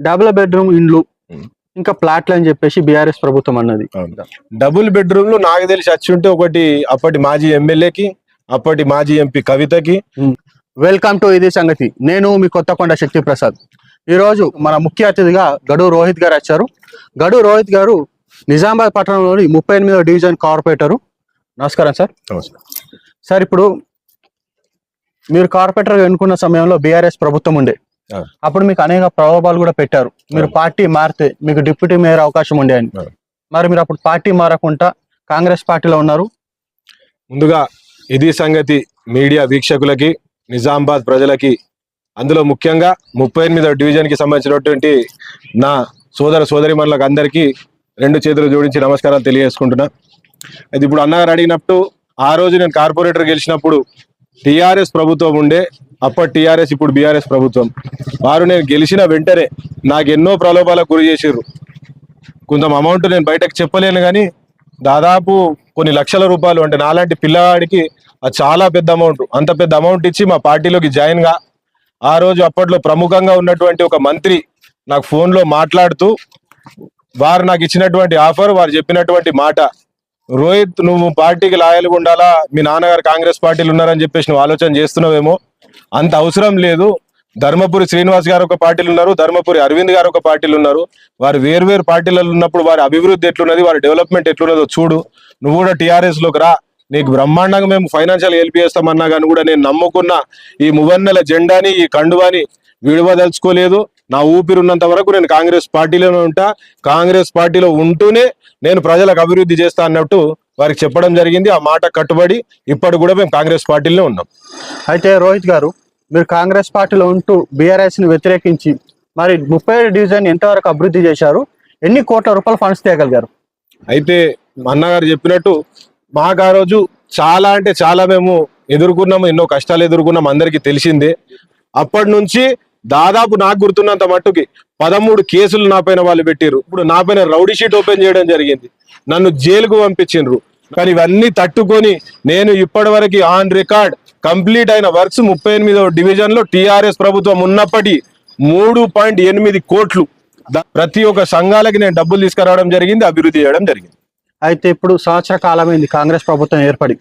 Double bedroom ఇండ్లు. ఇంకా ప్లాట్లు అని చెప్పేసి బీఆర్ఎస్ ప్రభుత్వం అన్నది. డబుల్ బెడ్రూమ్లు నాకు తెలిసి వచ్చి ఉంటే ఒకటి అప్పటి మాజీ ఎమ్మెల్యేకి అప్పటి మాజీ ఎంపీ కవితకి. వెల్కమ్ టు ఇది సంగతి. నేను మీ కొత్తకొండ శక్తి ప్రసాద్ ఈ రోజు మన ముఖ్య అతిథిగా గడు రోహిత్ గారు వచ్చారు. గడు రోహిత్ గారు నిజామాబాద్ పట్టణంలోని ముప్పై ఎనిమిదో డివిజన్ కార్పొరేటరు. నమస్కారం సార్. సార్ ఇప్పుడు మీరు కార్పొరేటర్ ఎన్నుకున్న సమయంలో బీఆర్ఎస్ ప్రభుత్వం ఉండే. అప్పుడు మీకు అనేక ప్రలోభాలు కూడా పెట్టారు. మీరు. పార్టీ మారితే మీకు డిప్యూటీ మేయర్ అవకాశం ఉండే అని. మరి మీరు అప్పుడు పార్టీ మారకుండా కాంగ్రెస్ పార్టీలో ఉన్నారు? ముందుగా ఇది సంగతి మీడియా వీక్షకులకి నిజామాబాద్ ప్రజలకి అందులో ముఖ్యంగా ముప్పై ఎనిమిదో డివిజన్కి సంబంధించినటువంటి నా సోదర సోదరి మనలకు అందరికీ రెండు చేతులు జోడించి నమస్కారాలు తెలియజేసుకుంటున్నా. అది ఇప్పుడు అన్నగారు అడిగినప్పుడు ఆ రోజు నేను కార్పొరేటర్ గెలిచినప్పుడు టిఆర్ఎస్ ప్రభుత్వం ఉండే అప్పటి టిఆర్ఎస్ ఇప్పుడు బీఆర్ఎస్ ప్రభుత్వం. వారు నేను గెలిచిన వెంటనే నాకు ఎన్నో ప్రలోభాలకు గురి చేసిర్రు. కొంత అమౌంట్ నేను బయటకు చెప్పలేను కానీ దాదాపు కొన్ని లక్షల రూపాయలు అంటే నాలాంటి పిల్లవాడికి అది చాలా పెద్ద అమౌంట్ అంత పెద్ద అమౌంట్ ఇచ్చి మా పార్టీలోకి జాయిన్గా ఆ రోజు అప్పట్లో ప్రముఖంగా ఉన్నటువంటి ఒక మంత్రి నాకు ఫోన్లో మాట్లాడుతూ వారు నాకు ఇచ్చినటువంటి ఆఫర్ వారు చెప్పినటువంటి మాట రోహిత్ నువ్వు పార్టీకి లాయల్గా ఉండాలా? మీ నాన్నగారు కాంగ్రెస్ పార్టీలు ఉన్నారని చెప్పేసి నువ్వు ఆలోచన చేస్తున్నావేమో? అంత అవసరం లేదు. ధర్మపురి శ్రీనివాస్ గారు ఒక పార్టీలు ఉన్నారు ధర్మపురి అరవింద్ గారు ఒక పార్టీలు ఉన్నారు. వారు వేర్వేరు పార్టీలలో ఉన్నప్పుడు వారి అభివృద్ధి ఎట్లున్నది వారి డెవలప్మెంట్ ఎట్లున్నదో చూడు. నువ్వు కూడా టీఆర్ఎస్లోకి రా. నీకు బ్రహ్మాండంగా మేము ఫైనాన్షియల్ హెల్ప్ చేస్తామన్నా కానీ కూడా నేను నమ్ముకున్న ఈ మువన్నెల జెండాని ఈ కండువాని విడవదలుచుకోలేదు. నా ఊపిరి ఉన్నంత వరకు నేను కాంగ్రెస్ పార్టీలోనే ఉంటా. కాంగ్రెస్ పార్టీలో ఉంటూనే నేను ప్రజలకు అభివృద్ధి చేస్తా అన్నట్టు వారికి చెప్పడం జరిగింది. ఆ మాట కట్టుబడి ఇప్పటి కూడా మేము కాంగ్రెస్ పార్టీలో ఉన్నాం. అయితే రోహిత్ గారు మీరు కాంగ్రెస్ పార్టీలో ఉంటూ బీఆర్ఎస్ని వ్యతిరేకించి మరి ముప్పై ఏడు డివిజన్ ఎంతవరకు అభివృద్ధి చేశారు? ఎన్ని కోట్ల రూపాయల ఫండ్స్ తేగలిగారు? అయితే అన్నగారు చెప్పినట్టు మాకు ఆ రోజు చాలా అంటే చాలా మేము ఎదుర్కొన్నాము. ఎన్నో కష్టాలు ఎదుర్కొన్నాం అందరికీ తెలిసిందే. అప్పటి నుంచి దాదాపు నాకు గుర్తున్నంత మట్టుకి పదమూడు కేసులు నా పైన వాళ్ళు పెట్టిర్రు. ఇప్పుడు నా పైన రౌడీ షీట్ ఓపెన్ చేయడం జరిగింది. నన్ను జైలుకు పంపించిండ్రు. కానీ ఇవన్నీ తట్టుకొని నేను ఇప్పటి వరకు ఆన్ రికార్డ్ కంప్లీట్ అయిన వర్క్స్ ముప్పై ఎనిమిదవ డివిజన్లో టిఆర్ఎస్ ప్రభుత్వం ఉన్నప్పటి మూడు పాయింట్ ఎనిమిది కోట్లు ప్రతి ఒక్క సంఘాలకి నేను డబ్బులు తీసుకురావడం జరిగింది అభివృద్ధి చేయడం జరిగింది. అయితే ఇప్పుడు సంవత్సర కాలమైంది కాంగ్రెస్ ప్రభుత్వం ఏర్పడి.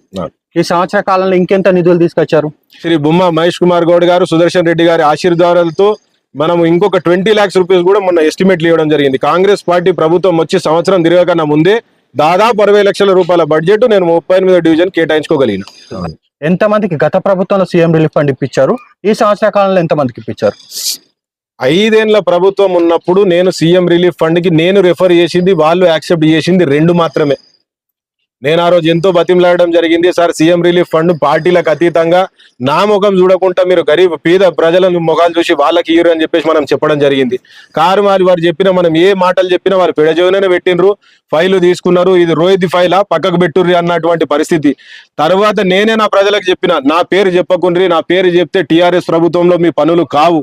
ఈ సంవత్సర కాలంలో ఇంకెంత నిధులు తీసుకొచ్చారు? శ్రీ బుమ్మ మహేష్ కుమార్ గౌడ్ గారు సుదర్శన్ రెడ్డి గారి ఆశీర్వాదాలతో మనం ఇంకొక ట్వంటీ లాక్స్ రూపీస్ కూడా మొన్న ఎస్టిమేట్లు ఇవ్వడం జరిగింది. కాంగ్రెస్ పార్టీ ప్రభుత్వం వచ్చి సంవత్సరం తిరగకన్నా ముందే దాదాపు అరవై లక్షల రూపాయల బడ్జెట్ నేను ముప్పై ఎనిమిదో డివిజన్ కేటాయించుకోగలిగిన. ఎంత మందికి గత ప్రభుత్వంలో సీఎం రిలీఫ్ ఫండ్ ఇప్పించారు? ఈ సంవత్సర కాలంలో ఎంత మందికి ఇప్పించారు? ఐదేళ్ళ ప్రభుత్వం ఉన్నప్పుడు నేను సీఎం రిలీఫ్ ఫండ్కి నేను రెఫర్ చేసింది వాళ్ళు యాక్సెప్ట్ చేసింది రెండు మాత్రమే. నేను ఆ రోజు ఎంతో బతిమలాడడం జరిగింది సార్. సీఎం రిలీఫ్ ఫండ్ పార్టీలకు అతీతంగా నా ముఖం చూడకుండా మీరు గరీబ్ పేద ప్రజలను ముఖాలు చూసి వాళ్ళకి ఇయ్యరు అని చెప్పేసి మనం చెప్పడం జరిగింది. కారు మరి వారు చెప్పిన మనం ఏ మాటలు చెప్పినా వారు పిడజోనే పెట్టినరు ఫైల్ తీసుకున్నారు. ఇది రోహిత్ ఫైలా? పక్కకు పెట్టుర్రి అన్నటువంటి పరిస్థితి. తర్వాత నేనే నా ప్రజలకు చెప్పిన నా పేరు చెప్పకుండ్రి నా పేరు చెప్తే టీఆర్ఎస్ ప్రభుత్వంలో మీ పనులు కావు.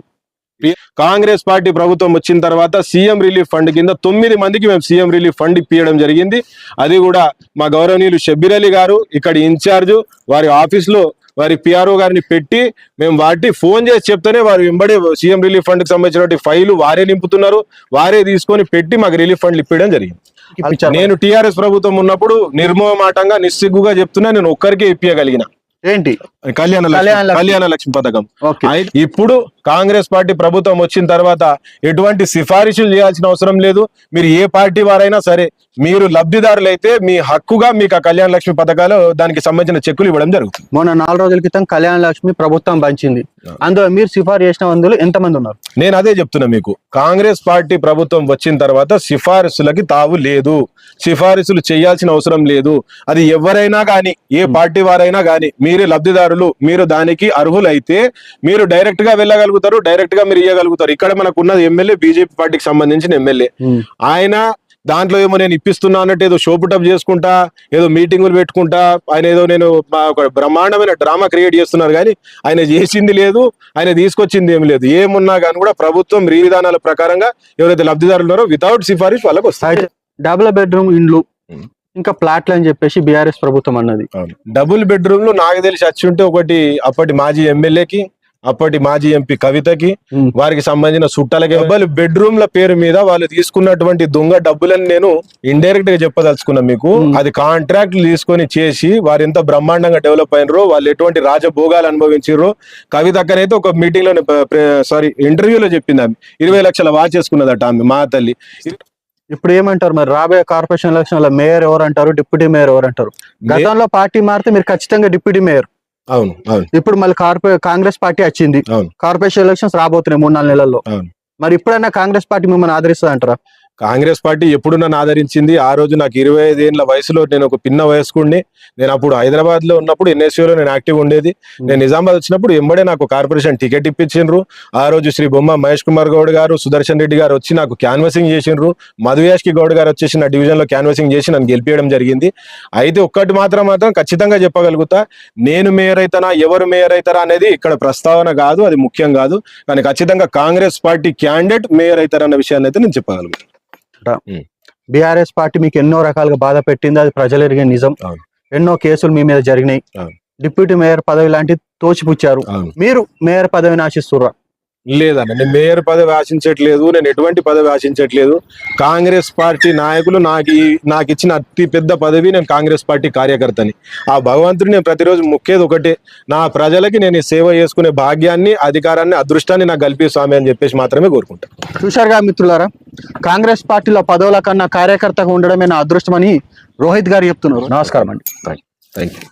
కాంగ్రెస్ పార్టీ ప్రభుత్వం వచ్చిన తర్వాత సీఎం రిలీఫ్ ఫండ్ కింద తొమ్మిది మందికి మేము సీఎం రిలీఫ్ ఫండ్ ఇప్పించడం జరిగింది. అది కూడా మా గౌరవనీయులు షబ్బీర్ అలీ గారు ఇక్కడ ఇన్ఛార్జ్ వారి ఆఫీస్లో వారి పిఆర్ఓ గారిని పెట్టి మేము వాటి ఫోన్ చేసి చెప్తేనే వారు వెంబడి సీఎం రిలీఫ్ ఫండ్కి సంబంధించినటువంటి ఫైలు వారే నింపుతున్నారు. వారే తీసుకొని పెట్టి మాకు రిలీఫ్ ఫండ్లు ఇప్పించడం జరిగింది. నేను టిఆర్ఎస్ ప్రభుత్వం ఉన్నప్పుడు నిర్మోహమాటంగా నిస్సిగ్గుగా చెప్తున్నా నేను ఒక్కరికే ఇప్పించగలిగిన ఏంటి? కళ్యాణ కళ్యాణ లక్ష్మి. పథకం. ఇప్పుడు కాంగ్రెస్ పార్టీ ప్రభుత్వం వచ్చిన తర్వాత ఎటువంటి సిఫారిషులు చేయాల్సిన అవసరం లేదు. మీరు ఏ పార్టీ వారైనా సరే మీరు లబ్ధిదారులైతే మీ హక్కుగా మీకు ఆ కళ్యాణ లక్ష్మి పథకాలు దానికి సంబంధించిన చెక్కులు ఇవ్వడం జరుగుతుంది. మొన్న నాలుగు రోజుల క్రితం కళ్యాణ లక్ష్మి ప్రభుత్వం పంచింది. అందులో మీరు సిఫారు చేసిన అందులో ఎంత మంది ఉన్నారు? నేను అదే చెప్తున్నా మీకు. కాంగ్రెస్ పార్టీ ప్రభుత్వం వచ్చిన తర్వాత సిఫారసులకి తావు లేదు. సిఫారసులు చేయాల్సిన అవసరం లేదు. అది ఎవరైనా కానీ ఏ పార్టీ వారైనా కానీ మీరే లబ్ధిదారులు మీరు దానికి అర్హులైతే మీరు డైరెక్ట్గా వెళ్ళగలుగుతారు డైరెక్ట్గా మీరు ఇవ్వగలుగుతారు ఇక్కడ మనకు ఉన్నది ఎమ్మెల్యే బీజేపీ పార్టీకి సంబంధించిన ఎమ్మెల్యే. ఆయన దాంట్లో ఏమో నేను ఇప్పిస్తున్నా అన్నట్టు ఏదో షోపుటప్ చేసుకుంటా ఏదో మీటింగులు పెట్టుకుంటా ఆయన ఏదో నేను ఒక బ్రహ్మాండమైన డ్రామా క్రియేట్ చేస్తున్నారు కానీ ఆయన చేసింది లేదు ఆయన తీసుకొచ్చింది ఏం లేదు. ఏమున్నా కానీ కూడా ప్రభుత్వం రీ విధానాల ప్రకారంగా ఎవరైతే లబ్ధిదారులు ఉన్నారో వితౌట్ సిఫారిష్ వాళ్ళకి వస్తాయి. డబుల్ బెడ్రూమ్ ఇండ్లు. ఇంకా ప్లాట్లు అని చెప్పేసి బీఆర్ఎస్ ప్రభుత్వం అన్నది. డబుల్ బెడ్రూమ్లు నాకు తెలిసి వచ్చి ఉంటే ఒకటి అప్పటి మాజీ ఎమ్మెల్యేకి అప్పటి మాజీ ఎంపీ కవితకి. వారికి సంబంధించిన చుట్టాలకి బెడ్రూమ్ ల పేరు మీద వాళ్ళు తీసుకున్నటువంటి దొంగ డబ్బులని నేను ఇండైరెక్ట్గా చెప్పదలుచుకున్నా మీకు. అది కాంట్రాక్ట్ తీసుకొని చేసి వారు ఎంత బ్రహ్మాండంగా డెవలప్ అయినరో వాళ్ళు ఎటువంటి రాజభోగాలు అనుభవించారో కవిత అక్కనైతే ఒక మీటింగ్లో సారీ ఇంటర్వ్యూలో చెప్పింది ఆమె. ఇరవై లక్షల వాచ్ చేసుకున్నదట ఆమె మా తల్లి. ఇప్పుడు ఏమంటారు మరి? రాబోయే కార్పొరేషన్ ఎలక్షన్లో మేయర్ ఎవరు అంటారు డిప్యూటీ మేయర్ ఎవరు అంటారు గతంలో పార్టీ మారితే మీరు ఖచ్చితంగా డిప్యూటీ మేయర్. అవును అవును ఇప్పుడు మళ్ళీ కార్పొరే కాంగ్రెస్ పార్టీ వచ్చింది. కార్పొరేషన్ ఎలక్షన్స్ రాబోతున్నాయి మూడు నాలుగు నెలల్లో అవును. మరి ఇప్పుడైనా కాంగ్రెస్ పార్టీ మిమ్మల్ని ఆదరిస్తుంది అంటారా కాంగ్రెస్ పార్టీ ఎప్పుడు నన్ను ఆదరించింది? ఆ రోజు నాకు ఇరవై ఐదేళ్ళ వయసులో నేను ఒక పిన్న వయస్కుడిని నేను అప్పుడు హైదరాబాద్లో ఉన్నప్పుడు NSU లో నేను యాక్టివ్ ఉండేది. నేను నిజామాబాద్ వచ్చినప్పుడు ఎంబడే నాకు కార్పొరేషన్ టికెట్ ఇప్పించిండ్రు. ఆ రోజు శ్రీ బొమ్మ మహేష్ కుమార్ గౌడ్ గారు సుదర్శన్ రెడ్డి గారు వచ్చి నాకు క్యాన్వసింగ్ చేసిండ్రు. మధుయాష్కి గౌడ్ గారు వచ్చేసి నా డివిజన్లో క్యాన్వసింగ్ చేసి నన్ను గెలిపించడం జరిగింది. అయితే ఒక్కటి మాత్రం మాత్రం ఖచ్చితంగా చెప్పగలుగుతా. నేను మేయర్ అవుతానా ఎవరు మేయర్ అవుతారా అనేది ఇక్కడ ప్రస్తావన కాదు అది ముఖ్యం కాదు. కానీ ఖచ్చితంగా కాంగ్రెస్ పార్టీ క్యాండిడేట్ మేయర్ అవుతారన్న విషయాన్ని అయితే నేను చెప్పగలుగుతాను బీఆర్ఎస్ పార్టీ మీకు ఎన్నో రకాలుగా బాధ పెట్టింది అది ప్రజలు ఎరిగే నిజం. ఎన్నో కేసులు మీ మీద జరిగినాయి. డిప్యూటీ మేయర్ పదవి లాంటివి తోచిపుచ్చారు. మీరు మేయర్ పదవిని ఆశిస్తుర్రా? లేదన్న. నేను మేయర్ పదవి ఆశించట్లేదు నేను ఎటువంటి పదవి ఆశించట్లేదు. కాంగ్రెస్ పార్టీ నాయకులు నాకు ఈ- నాకు ఇచ్చిన అతి పెద్ద పదవి నేను కాంగ్రెస్ పార్టీ కార్యకర్తని. ఆ భగవంతుడు నేను ప్రతిరోజు ముక్కేది ఒకటే. నా ప్రజలకి నేను సేవ చేసుకునే భాగ్యాన్ని అధికారాన్ని అదృష్టాన్ని నాకు కల్పి స్వామి అని చెప్పేసి మాత్రమే కోరుకుంటా. చూశారుగా మిత్రులారా? కాంగ్రెస్ పార్టీలో పదవుల కన్నా కార్యకర్తగా ఉండడమే నా అదృష్టమని రోహిత్ గారు చెప్తున్నారు. నమస్కారం అండి. Thank you